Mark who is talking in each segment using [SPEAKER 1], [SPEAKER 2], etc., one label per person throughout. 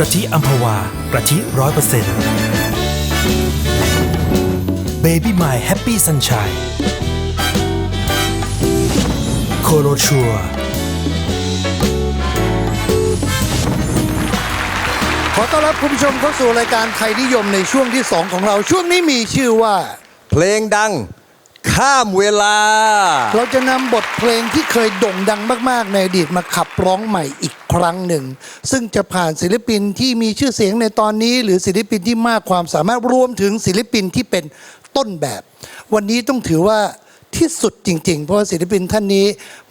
[SPEAKER 1] กะทิอัมพวากะทิร้อยเปอร์เซ็นต์ Baby My Happy Sunshine โคโรชัว
[SPEAKER 2] ขอต้อนรับคุณผู้ชมเข้าสู่รายการไทยนิยมในช่วงที่ 2 ของเรา ช่วงนี้มีชื่อว่า
[SPEAKER 3] เพลงดัง ข้ามเวลา
[SPEAKER 2] เราจะนำบทเพลงที่เคยโด่งดังมาก ๆ ในอดีตมาขับร้องใหม่อีกครั้งหนึ่ง ซึ่งจะผ่านศิลปินที่มีชื่อเสียงในตอนนี้ หรือศิลปินที่มากความสามารถรวมถึงศิลปินที่เป็นต้นแบบ วันนี้ต้องถือว่าที่สุดจริง ๆ เพราะว่าศิลปินท่านนี้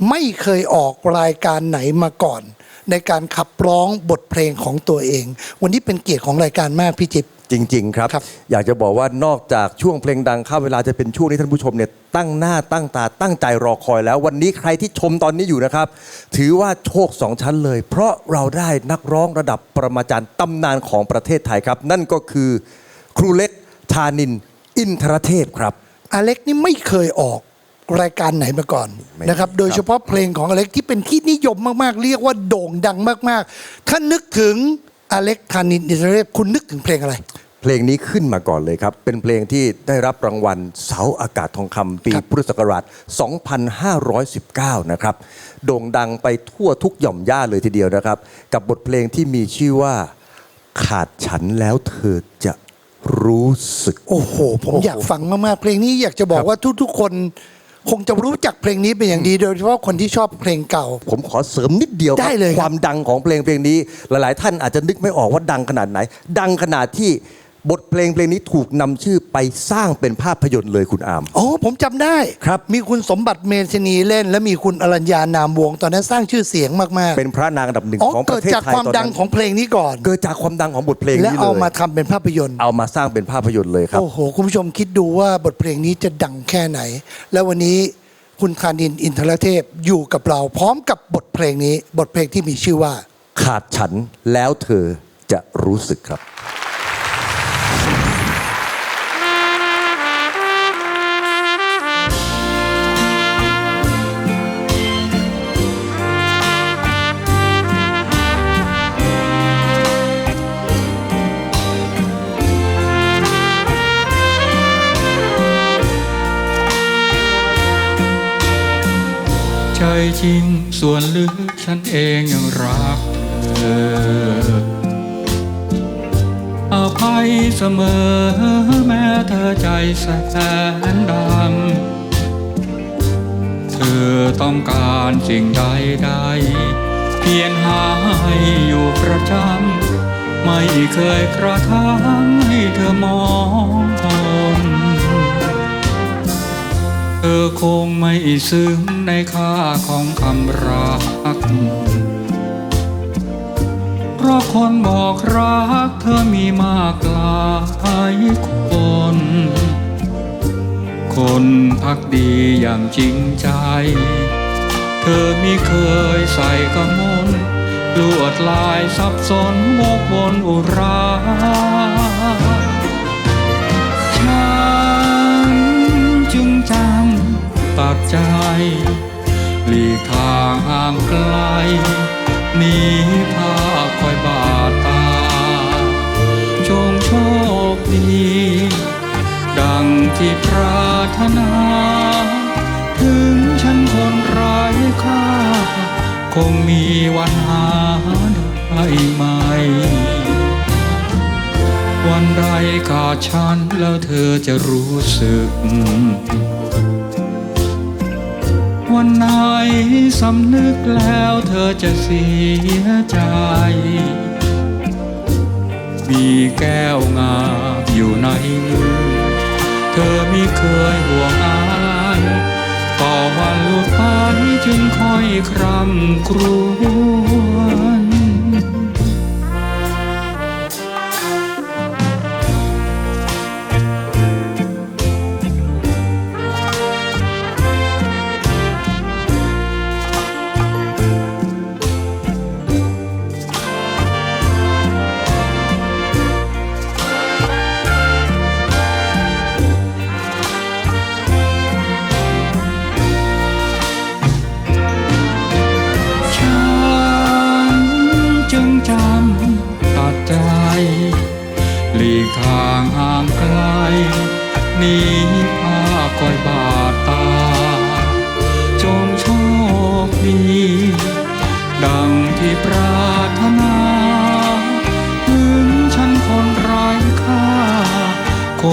[SPEAKER 2] ไม่เคยออกรายการไหนมาก่อน ในการขับร้องบทเพลงของตัวเอง วันนี้เป็นเกียรติของรายการมากพี่จิ๊บ
[SPEAKER 3] จริงๆครับ
[SPEAKER 2] ครับ
[SPEAKER 3] อยากจะบอกว่านอกจากช่วงเพลงดังข้ามเวลาจะเป็นช่วงที่ท่านผู้ชมเนี่ยตั้งหน้าตั้งตาตั้งใจรอคอยแล้ว วันนี้ใครที่ชมตอนนี้อยู่นะครับ ถือว่าโชคสองชั้นเลย เพราะเราได้นักร้องระดับประมาจารย์ตำนานของประเทศไทยครับ นั่นก็คือครูเล็กธานิน อินทรเทพครับ
[SPEAKER 2] อเล็กนี่ไม่เคยออกรายการไหนมาก่อน
[SPEAKER 3] ไม่
[SPEAKER 2] นะครับ
[SPEAKER 3] ครับ
[SPEAKER 2] โดยเฉพาะเพลงของอเล็กที่เป็นที่นิยมมากๆ เรียกว่าโด่งดังมากๆ ถ้านึกถึงอเล็กธานินอินทรเทพคุณนึกถึงเพลงอะไร
[SPEAKER 3] เพลงนี้ขึ้นมาก่อนเลยครับ เป็นเพลงที่ได้รับรางวัลเสาอากาศทองคำปี
[SPEAKER 2] ครับ
[SPEAKER 3] พุทธศักราช 2519 นะครับ โด่งดังไปทั่วทุกหย่อมย่าเลยทีเดียวนะครับ กับบทเพลงที่มีชื่อว่า ขาดฉันแล้วเธอจะรู้สึก
[SPEAKER 2] โอ้โห ผมอยากฟังมากๆ เพลงนี้อยากจะบอกว่าทุกๆ คนคงจะรู้จักเพลงนี้เป็นอย่างดีโดยเฉพาะคนที่ชอบเพลงเก่า
[SPEAKER 3] ผมขอเสริมนิดเดียวครับ
[SPEAKER 2] ได้เลยครับ
[SPEAKER 3] ความดังของเพลงเพลงนี้ หลายๆ ท่านอาจจะนึกไม่ออกว่าดังขนาดไหน ดังขนาดที่ บทเพลงเพลงนี้ถูกนำชื่อไปสร้างเป็นภาพยนตร์เลยคุณอาม
[SPEAKER 2] อ๋อผมจำได้
[SPEAKER 3] ครับ
[SPEAKER 2] มีคุณสมบัติเมนชนีเล่น และมีคุณอรัญญานามวงศ์ตอนนั้นสร้างชื่อเสียงมากๆ
[SPEAKER 3] เป็นพระนางอันดับหนึ่ง
[SPEAKER 2] อ๋อ
[SPEAKER 3] ของป
[SPEAKER 2] เกิด
[SPEAKER 3] ระเทศ
[SPEAKER 2] จาก
[SPEAKER 3] ไทย
[SPEAKER 2] ความ
[SPEAKER 3] ตอน
[SPEAKER 2] ดัง
[SPEAKER 3] นั้น
[SPEAKER 2] ของเพลงนี้ก่อน
[SPEAKER 3] เกิดจากความดังของบทเพลง
[SPEAKER 2] และ
[SPEAKER 3] นี้
[SPEAKER 2] เอา
[SPEAKER 3] เลย
[SPEAKER 2] มาทำเป็นภาพยนตร์
[SPEAKER 3] เอามาสร้างเป็นภาพยนตร์เลยครับ
[SPEAKER 2] โอ้โห คุณผู้ชมคิดดูว่าบทเพลงนี้จะดังแค่ไหน แล้ววันนี้คุณคานินอินทรเทพอยู่กับเรา พร้อมกับบทเพลงนี้ บทเพลงที่มีชื่อว่า
[SPEAKER 3] ขาดฉันแล้วเธอจะรู้สึกครับ
[SPEAKER 4] ใจจริง ส่วนลึกฉันเองยังรักเธออภัยเสมอแม้เธอใจแสนดำเธอต้องการสิ่งใดใดเพียรหาให้อยู่ประจำไม่เคยกระทำให้เธอมอง เธอคงไม่ซึ้งในค่าของคำรัก เพราะคนบอกรักเธอมีมากหลายคน คนพักดีอย่างจริงใจ เธอมิเคยใส่กระมนลวดลายสับสนวกวนอุรา ใจ หลีกทางห่างไกลหนีภาพคอยบาดตา จงโชคดี ดังที่ปรารถนา ถึงฉันคนไร้ค่า คงมีวันหาได้ไหม วันใดขาดฉันแล้วเธอจะรู้สึก วันไหนสำนึกแล้วเธอจะเสียใจ มีแก้วงามอยู่ในมือ เธอไม่เคยห่วงอายต่อวันหลุดไปจึงคอยครำครวญ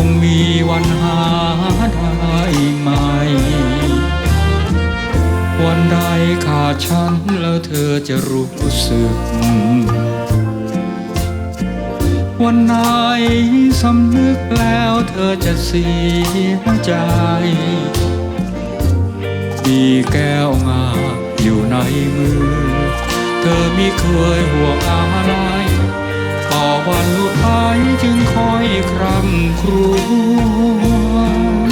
[SPEAKER 4] งมีวันหาได้ไหม วันใดขาดฉันแล้วเธอจะรู้สึก วันไหนสำนึกแล้วเธอจะเสียใจมีแก้วงาอยู่ในมือ เธอมีเคยห่วงอะไร วันลุดหายจึงคอยครำครวญ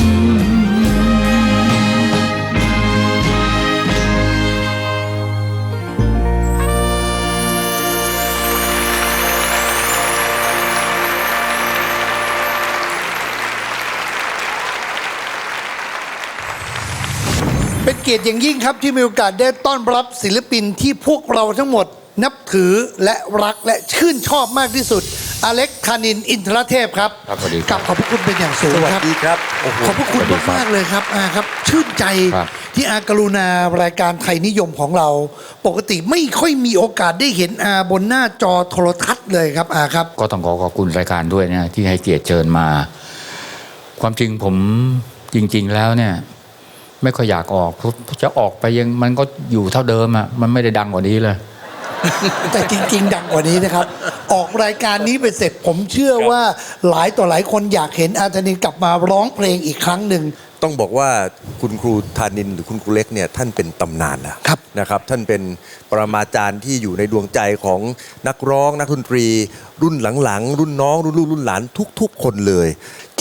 [SPEAKER 2] เป็นเกียรติอย่างยิ่งครับที่มีโอกาสได้ต้อนรับศิลปินที่พวกเราทั้งหมด นับถือและรักและชื่นชอบมากที่สุด อเล็กธานินอินทรเทพครับ
[SPEAKER 5] ครับสวัสดีครับ
[SPEAKER 2] กลับขอบพระคุณเป็นอย่างสูง
[SPEAKER 3] สวัส
[SPEAKER 2] ครับ
[SPEAKER 3] ดีครับโอ้โห
[SPEAKER 2] ขอบพระคุณ
[SPEAKER 5] สวัสดีครับ
[SPEAKER 2] มากๆเลยครับอาครับ ชื่นใจ
[SPEAKER 5] ครับ
[SPEAKER 2] ที่อากรุณารายการไทยนิยมของเรา ปกติไม่ค่อยมีโอกาสได้เห็นอาบนหน้าจอโทรทัศน์เลยครับอาครับ
[SPEAKER 5] ก็ต้องขอขอบคุณรายการด้วยนะที่ให้เกียรติเชิญมา ความจริงผมจริง ๆ แล้วเนี่ย ไม่ค่อยอยากออกจะออกไปยังมันก็อยู่เท่าเดิมอะมันไม่ได้ดังกว่านี้เลย
[SPEAKER 2] แต่จริงๆ ดังกว่านี้นะครับ ออกรายการนี้ไปเสร็จผมเชื่อว่าหลายต่อหลายคนอยากเห็นอาธนินกลับมาร้องเพลงอีกครั้งหนึ่ง
[SPEAKER 3] ต้องบอกว่าคุณครูธานินหรือคุณครูเล็กเนี่ยท่านเป็นตำนานนะครับนะครับ ท่านเป็นปรมาจารย์ที่อยู่ในดวงใจของนักร้องนักดนตรี รุ่นหลังๆ รุ่นน้อง รุ่นลูกรุ่นหลานทุก ๆ คนเลย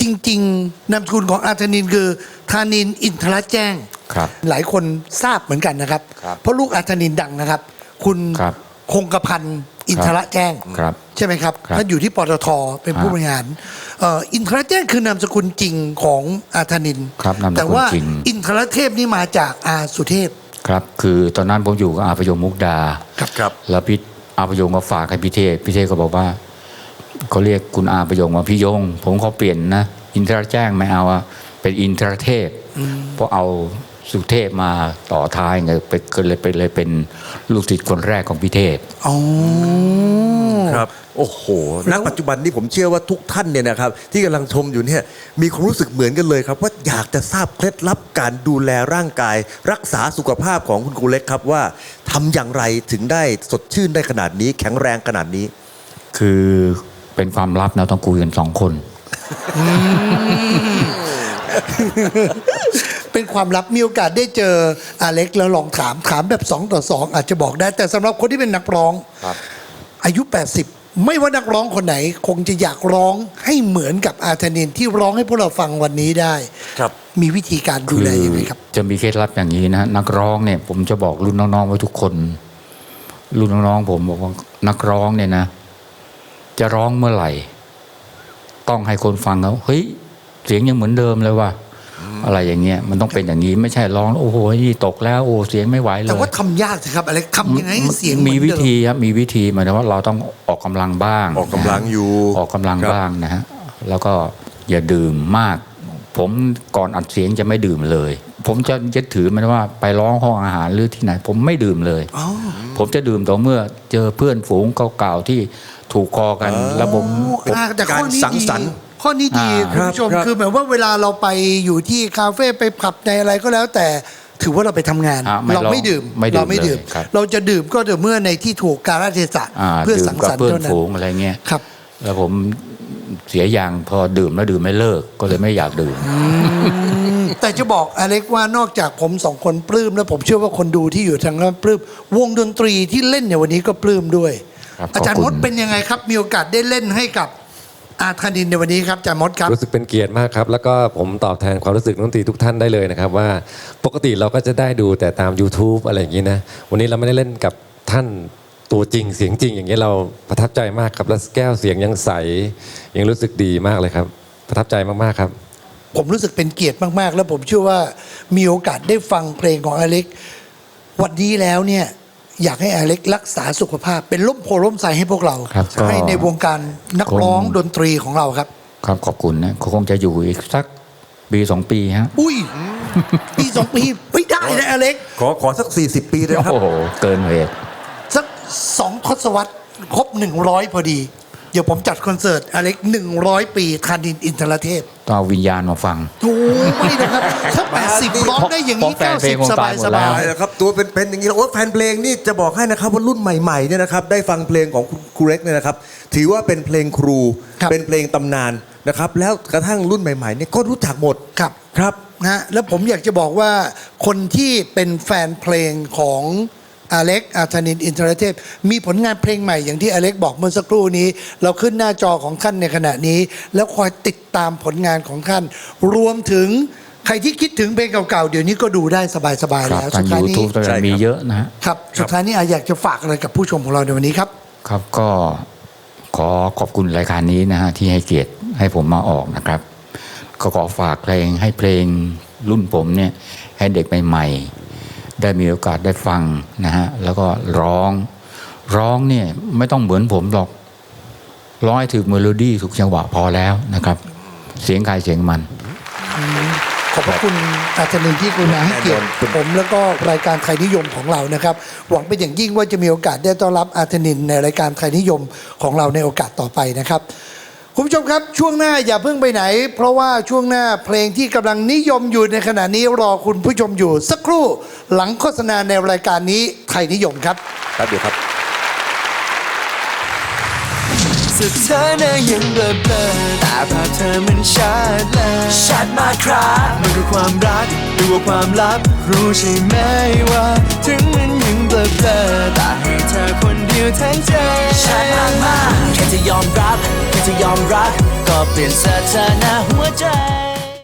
[SPEAKER 2] จริงๆนามสกุลของอาธนินคือธานินอินทรแจ้ง
[SPEAKER 5] ครับ
[SPEAKER 2] หลายคนทราบเหมือนกันนะครับ
[SPEAKER 5] ครับ
[SPEAKER 2] เพราะลูกอาธนินดังนะครับ คุณ
[SPEAKER 5] ครับ
[SPEAKER 2] คงกระพันธ์อินทรแจ้ง
[SPEAKER 5] ครับ
[SPEAKER 2] ใช่ไหมครับ
[SPEAKER 5] ครับ
[SPEAKER 2] ท่านอยู่ที่ปตทเป็นผู้บริหารเอ่ออินทรแจ้งคือนามสกุลจริงของอาธนิน
[SPEAKER 5] ครับนามสกุล
[SPEAKER 2] แต่ว่า
[SPEAKER 5] จริง
[SPEAKER 2] อินทรเทพนี่มาจากอาสุเทพ
[SPEAKER 5] ครับ คือตอนนั้นผมอยู่กับอาพยงมุกดา
[SPEAKER 3] ครับครับ
[SPEAKER 5] แล้วพี่อาพยงก็ฝากให้พี่เทพพี่เทพก็บอกว่าเขาเรียกคุณอาพยงว่าพี่ยง ผมขอเปลี่ยนนะ อินทรแจ้งไม่เอาอะเป็นอินทรเทพเพราะเอา สุเทพมาต่อท้ายไงไปก็เลยไปเลยเป็นลูกศิษย์คนแรกของพี่เทพ
[SPEAKER 2] อ๋อ
[SPEAKER 3] ครับ โอ้โหณปัจจุบันนี้ผมเชื่อว่าทุกท่านเนี่ยนะครับ ที่กำลังชมอยู่เนี่ยมีความรู้สึกเหมือนกันเลยครับ ว่าอยากจะทราบเคล็ดลับการดูแลร่างกาย รักษาสุขภาพของคุณครูเล็กครับว่าทำอย่างไรถึงได้สดชื่นได้ขนาดนี้ แข็งแรงขนาดนี้
[SPEAKER 5] คือเป็นความลับนะต้องคุยกันสองคน
[SPEAKER 2] เป็นความลับมีโอกาสได้เจออาเล็กแล้วลองถามถามแบบ2ต่อ2อาจจะบอกได้ แต่สำหรับคนที่เป็นนักร้อง
[SPEAKER 5] ครับ
[SPEAKER 2] อายุ 80 ไม่ว่านักร้องคนไหน คงจะอยากร้องให้เหมือนกับอาธนินที่ร้องให้พวกเราฟังวันนี้ได้
[SPEAKER 3] ครับ
[SPEAKER 2] มีวิธีการดูแลยังไงครับ
[SPEAKER 5] จะมีเคล็ดลับอย่างนี้นะนักร้องเนี่ยผมจะบอกรุ่นน้องๆไว้ทุกคน รุ่นน้องๆผมบอกว่านักร้องเนี่ยนะ จะร้องเมื่อไหร่ ต้องให้คนฟังเขาเฮ้ย เสียงยังเหมือนเดิมเลยว่ะ อะไรอย่างเงี้ยมันต้องเป็นอย่างนี้ไม่ใช่ร้องโอ้โหนี่ตกแล้วโอ้เสียงไม่ไหวเลย
[SPEAKER 2] แต่ว่าทำยากสิครับอเล็กทำยังไงให้เสียงเห
[SPEAKER 5] มี
[SPEAKER 2] อน
[SPEAKER 5] วิ
[SPEAKER 2] เดิ
[SPEAKER 5] ธีครับมีวิธีหมายถึงว่าเราต้องออกกำลังบ้าง
[SPEAKER 3] ออกกำลังอยู่
[SPEAKER 5] ออกกำลัง
[SPEAKER 3] ครับ
[SPEAKER 5] บ้างนะฮะแล้วก็อย่าดื่มมาก ผมก่อนอัดเสียงจะไม่ดื่มเลย ผมจะยึดถือมันว่าไปร้องห้องอาหารหรือที่ไหน ผมไม่ดื่มเลย
[SPEAKER 2] อ๋อ
[SPEAKER 5] ผมจะดื่มต่อเมื่อเจอเพื่อนฝูงเก่าๆที่ถูกคอกันแล้วผมผม
[SPEAKER 2] อ่าแต่ข้อนี้
[SPEAKER 3] การสัง
[SPEAKER 2] ดี
[SPEAKER 3] สรรค์
[SPEAKER 2] ข้อนี้ดี
[SPEAKER 5] อ่า
[SPEAKER 2] คุณผู้ชม
[SPEAKER 3] ครับ
[SPEAKER 2] คือแบบว่าเวลาเราไปอยู่ที่คาเฟ่ไปผับในอะไรก็แล้วแต่ถือว่าเราไปทำงาน
[SPEAKER 5] อ่าไม่
[SPEAKER 2] เราไม่ดื่ม
[SPEAKER 5] ไม่ดื่ม
[SPEAKER 2] เราไม่ดื่ม
[SPEAKER 5] เลยครับ
[SPEAKER 2] เราจะดื่มก็แต่เมื่อในที่ถูกกาลเทศะ
[SPEAKER 5] อ่า
[SPEAKER 2] เพื่อ
[SPEAKER 5] ดื่
[SPEAKER 2] สั
[SPEAKER 5] ม
[SPEAKER 2] ง
[SPEAKER 5] กับ
[SPEAKER 2] สรรค์
[SPEAKER 5] เพื่อน
[SPEAKER 2] เท่านั้น
[SPEAKER 5] ฝูงอะไรเงี้ย
[SPEAKER 2] ครับ
[SPEAKER 5] แล้วผมเสียอย่างพอดื่มแล้วดื่มไม่เลิกก็เลยไม่อยากดื่ม
[SPEAKER 2] แต่จะบอกอเล็กว่านอกจากผมสองคนปลื้มแล้วผมเชื่อว่าคนดูที่อยู่ทางนั้นปลื้มวงดนตรีที่เล่นในวันนี้ก็ปลื้มด้วย
[SPEAKER 5] ครับ
[SPEAKER 2] อาจารย์
[SPEAKER 5] ขอบ
[SPEAKER 2] ม
[SPEAKER 5] คุ
[SPEAKER 2] ด
[SPEAKER 5] ณ
[SPEAKER 2] เป็นยังไงครับ มีโอกาสได้เล่นให้กับ อาธานินในวันนี้ครับอาจารย์มดครับ
[SPEAKER 6] รู้สึกเป็นเกียรติมากครับ แล้วก็ผมตอบแทนความรู้สึกนักดนตรีทุกท่านได้เลยนะครับ ว่าปกติเราก็จะได้ดูแต่ตาม YouTube อะไรอย่างนี้นะ วันนี้เราไม่ได้เล่นกับท่านตัวจริงเสียงจริง อย่างนี้ยเราประทับใจมากครับแล้วแก้วเสียงยังใส ยังรู้สึกดีมากเลยครับ ประทับใจมากๆครับ
[SPEAKER 2] ผมรู้สึกเป็นเกียรติมากๆ แล้วผมเชื่อว่ามีโอกาสได้ฟังเพลงของอเล็กวันนี้แล้วเนี่ย อยากให้อเล็กรักษาสุขภาพ เป็นล่มโพล่มใสให้พวกเรา
[SPEAKER 5] ครับก็
[SPEAKER 2] ให้ในวงการนักร้อง
[SPEAKER 5] คง
[SPEAKER 2] ดนตรีของเราครับ
[SPEAKER 5] ครับขอบคุณนะคงจะอยู่อีกสักปีสองปีฮะ
[SPEAKER 2] อุ้ยปีสองปีไม่ได้นะอเล็ก
[SPEAKER 3] ขอขอสัก 40 ปีเลยนะครับ
[SPEAKER 5] โอ้โห เกินเหตุ
[SPEAKER 2] สักสองทศวรรษครบหนึ่งร้อยพอดี ดี๋ยวผมจัดคอนเสิร์ตอเล็ก100ปีธานินอินทรเทพ
[SPEAKER 5] ต้องเอาวิญญาณมาฟัง
[SPEAKER 2] โอ้ไม่นะครับถ้า80ร้องได้อย่างนี้
[SPEAKER 5] เพราะแฟนเพลงคง
[SPEAKER 2] 90ส
[SPEAKER 5] ตา
[SPEAKER 2] บายย
[SPEAKER 5] หม
[SPEAKER 2] ส
[SPEAKER 5] ดแล้
[SPEAKER 2] บา
[SPEAKER 5] ว
[SPEAKER 2] ย
[SPEAKER 3] ใช่นะครับ ตัวเป็นๆอย่างนี้แล้วโอ้แฟนเพลงนี่จะบอกให้นะครับว่ารุ่นใหม่ๆเนี่ยนะครับได้ฟังเพลงของคุณครูเล็กเนี่ยนะครับ ถือว่าเป็นเพลงครู
[SPEAKER 2] ครับ
[SPEAKER 3] เป็นเพลงตำนานนะครับ แล้วกระทั่งรุ่นใหม่ๆเนี่ยก็รู้จักหมด
[SPEAKER 2] ครับ
[SPEAKER 3] ครับ
[SPEAKER 2] นะฮะแล้วผมอยากจะบอกว่าคนที่เป็นแฟนเพลงของ อเล็กอาธนินอินทรเทพ มีผลงานเพลงใหม่อย่างที่อเล็กบอกเมื่อสักครู่นี้ เราขึ้นหน้าจอของท่านในขณะนี้ แล้วคอยติดตามผลงานของท่าน รวมถึงใครที่คิดถึงเพลงเก่าๆ เดี๋ยวนี้ก็ดูได้สบายๆ
[SPEAKER 5] ครับ
[SPEAKER 2] แล้ว
[SPEAKER 5] ทาง
[SPEAKER 2] ท้าย
[SPEAKER 5] ยู
[SPEAKER 2] นี้
[SPEAKER 5] ทูบ
[SPEAKER 3] ใช่ครับ
[SPEAKER 5] มีเยอะนะฮะ
[SPEAKER 2] ครับสุดท้ายนี้อาอยากจะฝากอะไรกับผู้ชมของเราในวันนี้ครับ
[SPEAKER 5] ครับก็ขอขอบคุณรายการนี้นะฮะที่ให้เกียรติให้ผมมาออกนะครับ ก็ขอฝากเพลงให้เพลงรุ่นผมเนี่ยให้เด็กใหม่ๆ ได้มีโอกาสได้ฟังนะฮะแล้วก็ร้อง ร้องเนี่ยไม่ต้องเหมือนผมหรอกร้องให้ถูกเมโลดี้ถูกจังหวะพอแล้วนะครับ เสียงใครเสียงมัน
[SPEAKER 2] ขอบพระคุณอาจารย์นินที่กรุณาให้เกียรติผมแล้วก็รายการไทยนิยมของเรานะครับ หวังเป็นอย่างยิ่งว่าจะมีโอกาสได้ต้อนรับอาจารย์นินในรายการไทยนิยมของเราในโอกาสต่อไปนะครับ คุณผู้ชมครับช่วงหน้าอย่าเพิ่งไปไหน เพราะว่าช่วงหน้าเพลงที่กำลังนิยมอยู่ในขณะนี้รอคุณผู้ชมอยู่ สักครู่หลังโฆษณาในรายการนี้ไทยนิยมครับ
[SPEAKER 3] ครับเดี๋ยวครับ
[SPEAKER 7] สุดเธอน่ะยังเบลอเบลอแต่ภาพเธอมันชัดเลยชัดมากครับมันคือความรักหรือว่าความลับ รู้ใช่ไหมว่า ถึงมันยังเบลอเบลอแต่ให้เธอคนเดียวทั้งใจชัดมากมากแค่จะยอมรับแค่ จะยอมรัก ก็เปลี่ยนสถานะหัวใจ